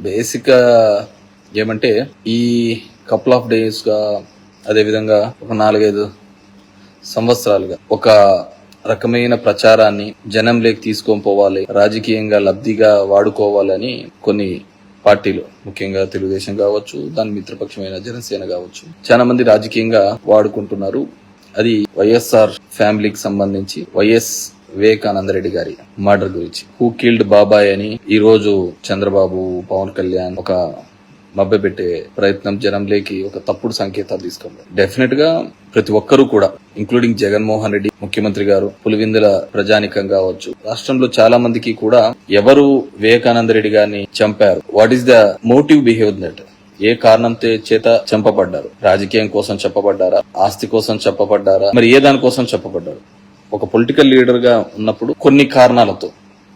Basic ఏమంటే ఈ couple of డేస్గా అదేవిధంగా ఒక నాలుగైదు సంవత్సరాలుగా ఒక రకమైన ప్రచారాన్ని జనంలోకి తీసుకొని పోవాలి రాజకీయంగా లబ్ధిగా వాడుకోవాలని కొన్ని పార్టీలు ముఖ్యంగా తెలుగుదేశం కావచ్చు దాని మిత్రపక్షమైన జనసేన కావచ్చు చాలా మంది రాజకీయంగా వాడుకుంటున్నారు. అది వైఎస్ఆర్ ఫ్యామిలీకి సంబంధించి వైఎస్ వివేకానంద రెడ్డి గారి మర్డర్ గురించి. హూ కిల్డ్ బాబాయ్ అని ఈ రోజు చంద్రబాబు పవన్ కళ్యాణ్ ఒక మభ్యపెట్టే ప్రయత్నం జనంలోకి ఒక తప్పుడు సంకేతాలు తీసుకున్నారు డెఫినెట్గా ప్రతి ఒక్కరూ కూడా ఇంక్లూడింగ్ జగన్మోహన్ రెడ్డి ముఖ్యమంత్రి గారు పులివిందుల ప్రజానికం కావచ్చు రాష్ట్రంలో చాలా మందికి కూడా ఎవరు వివేకానంద రెడ్డి గారిని చంపారు? What is the motive behave that ఏ కారణంతో చేత చంపబడ్డారు? రాజకీయం కోసం చెప్పబడ్డారా? ఆస్తి కోసం చెప్పబడ్డారా? మరి ఏ దాని కోసం చెప్పబడ్డారు? ఒక పొలిటికల్ లీడర్గా ఉన్నప్పుడు కొన్ని కారణాలతో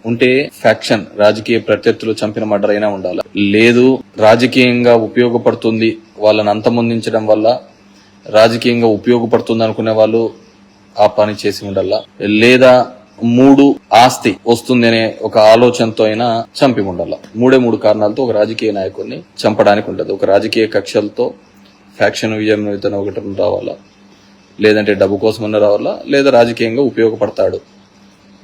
ఉంటే ఫ్యాక్షన్ రాజకీయ ప్రత్యర్థులు చంపిన మర్డర్ అయినా ఉండాలి. లేదు రాజకీయంగా ఉపయోగపడుతుంది వాళ్ళని అంతమొందించడం వల్ల రాజకీయంగా ఉపయోగపడుతుంది అనుకునే వాళ్ళు ఆ పని చేసి ఉండాల? లేదా మూడు ఆస్తి వస్తుంది అనే ఒక ఆలోచనతో అయినా చంపి ఉండాల? మూడే మూడు కారణాలతో ఒక రాజకీయ నాయకుడిని చంపడానికి ఉంటది ఒక రాజకీయ కక్షలతో ఫ్యాక్షన్ విజయం ఒకటి రావాలా? లేదంటే డబ్బు కోసమన్నా రావాలా లేదా రాజకీయంగా ఉపయోగపడతాడు.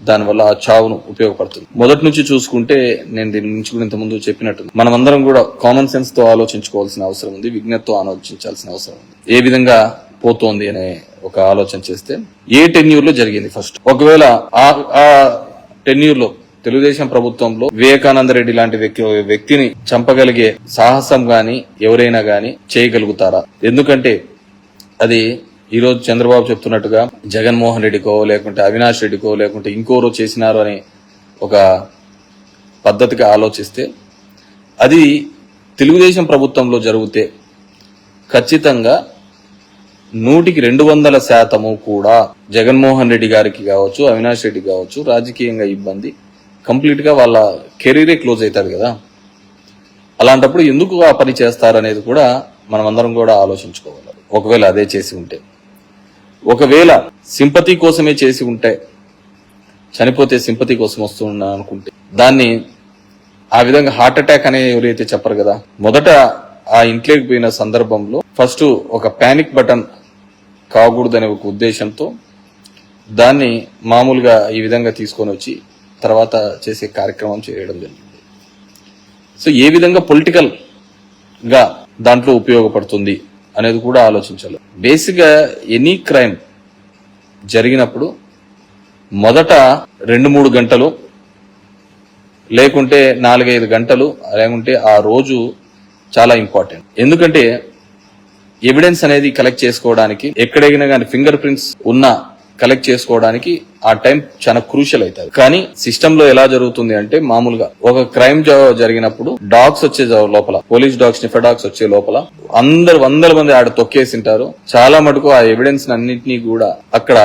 దానివల్ల ఆ చావును ఉపయోగపడుతుంది. మొదటి నుంచి చూసుకుంటే నేను దీని నుంచి కూడా ఇంతకుముందు చెప్పినట్టు మనమందరం కూడా కామన్ సెన్స్తో ఆలోచించుకోవాల్సిన అవసరం ఉంది విజ్ఞతతో ఆలోచించాల్సిన అవసరం ఉంది. ఏ విధంగా పోతోంది అనే ఒక ఆలోచన చేస్తే ఏ టెన్యూర్లో జరిగింది ఫస్ట్ ఒకవేళ ఆ ఆ టెన్యూర్లో తెలుగుదేశం ప్రభుత్వంలో వివేకానంద రెడ్డి లాంటి వ్యక్తి వ్యక్తిని చంపగలిగే సాహసం గాని ఎవరైనా గాని చేయగలుగుతారా? ఎందుకంటే అది ఈ రోజు చంద్రబాబు చెప్తున్నట్టుగా జగన్మోహన్ రెడ్డికో లేకుంటే అవినాష్ రెడ్డికో లేకుంటే ఇంకోరో చేసినారు అని ఒక పద్ధతిగా ఆలోచిస్తే అది తెలుగుదేశం ప్రభుత్వంలో జరిగితే ఖచ్చితంగా నూటికి రెండు వందల శాతము కూడా జగన్మోహన్ రెడ్డి గారికి కావచ్చు అవినాష్ రెడ్డి కావచ్చు రాజకీయంగా ఇబ్బంది కంప్లీట్గా వాళ్ళ కెరీరే క్లోజ్ అవుతారు కదా. అలాంటప్పుడు ఎందుకు ఆ పని చేస్తారనేది కూడా మనం అందరం కూడా ఆలోచించుకోవాలి. ఒకవేళ అదే చేసి ఉంటే. ఒకవేళ సింపతి కోసమే చేసి ఉంటే చనిపోతే సింపతి కోసం వస్తున్నా అనుకుంటే దాన్ని ఆ విధంగా హార్ట్ అటాక్ అనే ఎవరైతే చెప్పరు కదా మొదట ఆ ఇంట్లోకి పోయిన సందర్భంలో ఫస్ట్ ఒక పానిక్ బటన్ కాకూడదనే ఒక ఉద్దేశంతో దాన్ని మామూలుగా ఈ విధంగా తీసుకొని వచ్చి తర్వాత చేసే కార్యక్రమం చేయడం జరిగింది. సో ఏ విధంగా పొలిటికల్గా దాంట్లో ఉపయోగపడుతుంది అనేది కూడా ఆలోచించాలి. బేసిక్గా ఎనీ క్రైమ్ జరిగినప్పుడు మొదట రెండు మూడు గంటలు లేకుంటే నాలుగైదు గంటలు లేకుంటే ఆ రోజు చాలా ఇంపార్టెంట్ ఎందుకంటే ఎవిడెన్స్ అనేది కలెక్ట్ చేసుకోవడానికి ఎక్కడైనా కానీ ఫింగర్ ప్రింట్స్ ఉన్నా కలెక్ట్ చేసుకోవడానికి ఆ టైం చాలా క్రూషియల్ అవుతుంది. కానీ సిస్టమ్లో ఎలా జరుగుతుంది అంటే మామూలుగా ఒక క్రైమ్ జరిగినప్పుడు డాగ్స్ వచ్చే లోపల పోలీస్ డాగ్స్ నిఫర్ డాగ్స్ వచ్చే లోపల అందరు వందల మంది ఆడ తొక్కేసింటారు. చాలా మటుకు ఆ ఎవిడెన్స్ అన్నింటినీ కూడా అక్కడ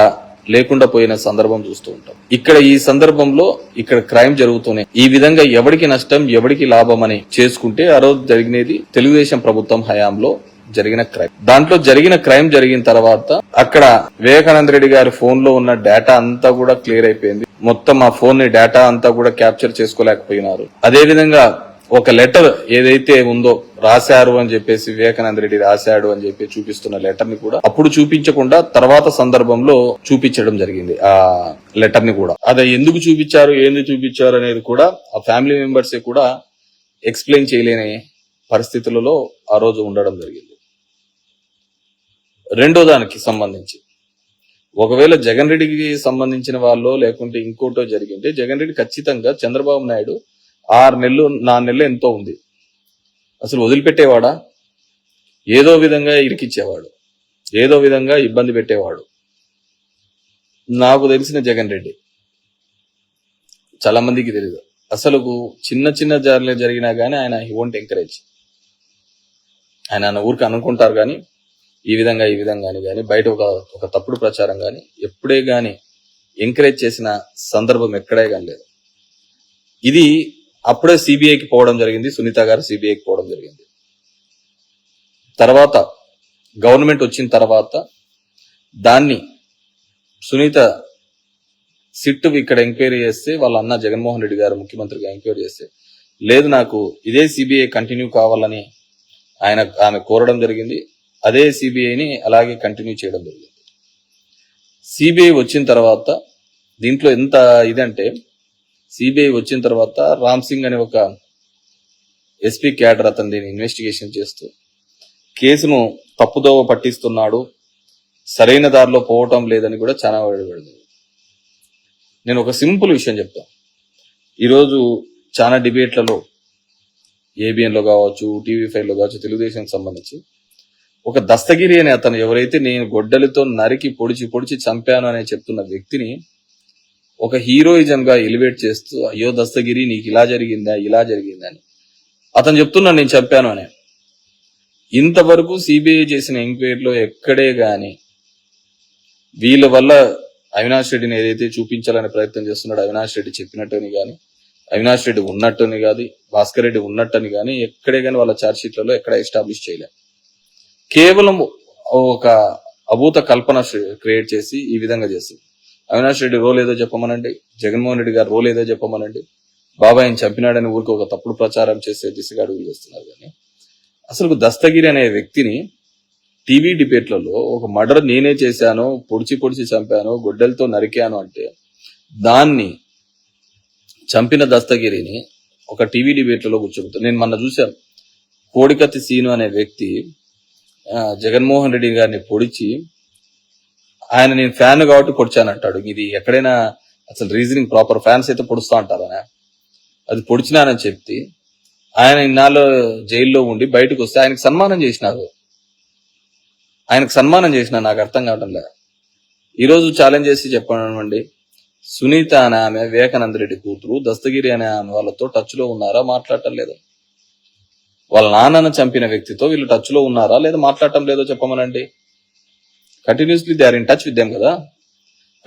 లేకుండా పోయిన సందర్భం చూస్తూ ఉంటాం. ఇక్కడ ఈ సందర్భంలో ఇక్కడ క్రైమ్ జరుగుతూనే ఈ విధంగా ఎవరికి నష్టం ఎవరికి లాభం అని చేసుకుంటే ఆ రోజు జరిగినది తెలుగుదేశం ప్రభుత్వం హయాంలో జరిగిన క్రైమ్. దాంట్లో జరిగిన క్రైమ్ జరిగిన తర్వాత అక్కడ వివేకానంద రెడ్డి గారి ఫోన్లో ఉన్న డేటా అంతా కూడా క్లియర్ అయిపోయింది. మొత్తం ఆ ఫోన్ని డేటా అంతా కూడా క్యాప్చర్ చేసుకోలేకపోయినారు. అదే విధంగా ఒక లెటర్ ఏదైతే ఉందో రాశారు అని చెప్పేసి వివేకానంద రెడ్డి రాశాడు అని చెప్పి చూపిస్తున్న లెటర్ని కూడా అప్పుడు చూపించకుండా తర్వాత సందర్భంలో చూపించడం జరిగింది ఆ లెటర్ని కూడా. అది ఎందుకు చూపించారు ఏంది చూపించారు అనేది కూడా ఆ ఫ్యామిలీ మెంబర్స్ కూడా ఎక్స్ప్లెయిన్ చేయలేని పరిస్థితులలో ఆ రోజు ఉండడం జరిగింది. రెండో దానికి సంబంధించి. ఒకవేళ జగన్ రెడ్డికి సంబంధించిన వాళ్ళు లేకుంటే ఇంకోటో జరిగింటే జగన్ రెడ్డి ఖచ్చితంగా చంద్రబాబు నాయుడు ఆరు నెలలు నాలుగు నెలలు ఎంతో ఉంది. అసలు వదిలిపెట్టేవాడా? ఏదో విధంగా ఇరికిచ్చేవాడు. ఏదో విధంగా ఇబ్బంది పెట్టేవాడు. నాకు తెలిసిన జగన్ రెడ్డి. చాలా మందికి తెలియదు అసలు చిన్న చిన్న జార్లు జరిగినా కానీ ఆయన హీ వోంట్ ఎంకరేజ్ ఆయన ఆయన ఊరికి అనుకుంటారు కానీ ఈ విధంగా ఈ విధంగా కానీ బయట ఒక ఒక తప్పుడు ప్రచారం కానీ ఎప్పుడే కానీ ఎంకరేజ్ చేసిన సందర్భం ఎక్కడే కానీ లేదు. ఇది అప్పుడే సిబిఐకి పోవడం జరిగింది సునీత గారు సిబిఐకి పోవడం జరిగింది. తర్వాత గవర్నమెంట్ వచ్చిన తర్వాత దాన్ని సునీత సిట్ ఇక్కడ ఎంక్వైరీ చేస్తే వాళ్ళ అన్న జగన్మోహన్ రెడ్డి గారు ముఖ్యమంత్రిగా ఎంక్వైరీ చేస్తే లేదు నాకు ఇదే సిబిఐ కంటిన్యూ కావాలని ఆయన ఆమె కోరడం జరిగింది. అదే సిబిఐని అలాగే కంటిన్యూ చేయడం జరిగింది. సిబిఐ వచ్చిన తర్వాత దీంట్లో ఎంత ఇదంటే సిబిఐ వచ్చిన తర్వాత రామ్ సింగ్ అనే ఒక ఎస్పీ క్యాడర్ అతను దీన్ని ఇన్వెస్టిగేషన్ చేస్తూ కేసును తప్పుదోవ పట్టిస్తున్నాడు సరైన దారిలో పోవటం లేదని కూడా చాలా వాడబడింది నేను ఒక సింపుల్ విషయం చెప్తా ఈరోజు చాలా డిబేట్లలో ఏబిఎన్లో కావచ్చు టీవీ ఫైవ్లో కావచ్చు తెలుగుదేశం సంబంధించి ఒక దస్తగిరి అనే అతను ఎవరైతే నేను గొడ్డలితో నరికి పొడిచి పొడిచి చంపాను అనే చెప్తున్న వ్యక్తిని ఒక హీరోయిజం గా ఎలివేట్ చేస్తూ అయ్యో దస్తగిరి నీకు ఇలా జరిగిందా ఇలా జరిగిందా అని. అతను చెప్తున్నాను నేను చంపాను అని. ఇంతవరకు సిబిఐ చేసిన ఎంక్వైరీలో ఎక్కడే గాని వీళ్ళ వల్ల అవినాష్ రెడ్డిని ఏదైతే చూపించాలని ప్రయత్నం చేస్తున్నాడో అవినాష్ రెడ్డి చెప్పినట్టుని కానీ అవినాష్ రెడ్డి ఉన్నట్టుని కానీ భాస్కర్ రెడ్డి ఉన్నట్టని కానీ ఎక్కడే కానీ వాళ్ళ ఛార్జ్ షీట్లలో ఎక్కడ ఎస్టాబ్లిష్ చేయలేదు కేవలం ఒక అభూత కల్పన క్రియేట్ చేసి ఈ విధంగా చేస్తుంది అవినాష్ రెడ్డి రోల్ ఏదో చెప్పమనండి జగన్మోహన్ రెడ్డి గారు రోల్ ఏదో చెప్పమనండి బాబాయ్ చంపినాడని ఊరికి ఒక తప్పుడు ప్రచారం చేసే దిశగా అడుగులు చేస్తున్నారు కానీ అసలు దస్తగిరి అనే వ్యక్తిని టీవీ డిబేట్లలో ఒక మర్డర్ నేనే చేశాను పొడిచి పొడిచి చంపాను గొడ్డలతో నరికాను అంటే దాన్ని చంపిన దస్తగిరిని ఒక టీవీ డిబేట్లలో కూర్చోబెడతాను నేను మొన్న చూశాను కోడికత్తి సీను అనే వ్యక్తి జగన్మోహన్ రెడ్డి గారిని పొడిచి ఆయన నేను ఫ్యాన్ కాబట్టి పొడిచానంటాడు. ఇది ఎక్కడైనా అసలు రీజనింగ్ ప్రాపర్ ఫ్యాన్స్ అయితే పొడుస్తా అంటారా అది పొడిచినానని చెప్తే ఆయన ఇన్నాళ్ళు జైల్లో ఉండి బయటకు వస్తే ఆయనకు సన్మానం చేసినారు. ఆయనకు సన్మానం చేసిన నాకు అర్థం కావడం లే ఈరోజు ఛాలెంజ్ చేసి చెప్పండి సునీత అనే ఆమె వివేకానంద రెడ్డి కూతురు దస్తగిరి అనే ఆమె వాళ్ళతో టచ్లో ఉన్నారా మాట్లాడటం లేదు. వాళ్ళ నాన్నను చంపిన వ్యక్తితో వీళ్ళు టచ్లో ఉన్నారా? లేదా మాట్లాడటం లేదో చెప్పమనండి. Continuously they are in touch with them కదా?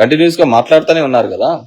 కంటిన్యూస్గా మాట్లాడుతూనే ఉన్నారు కదా?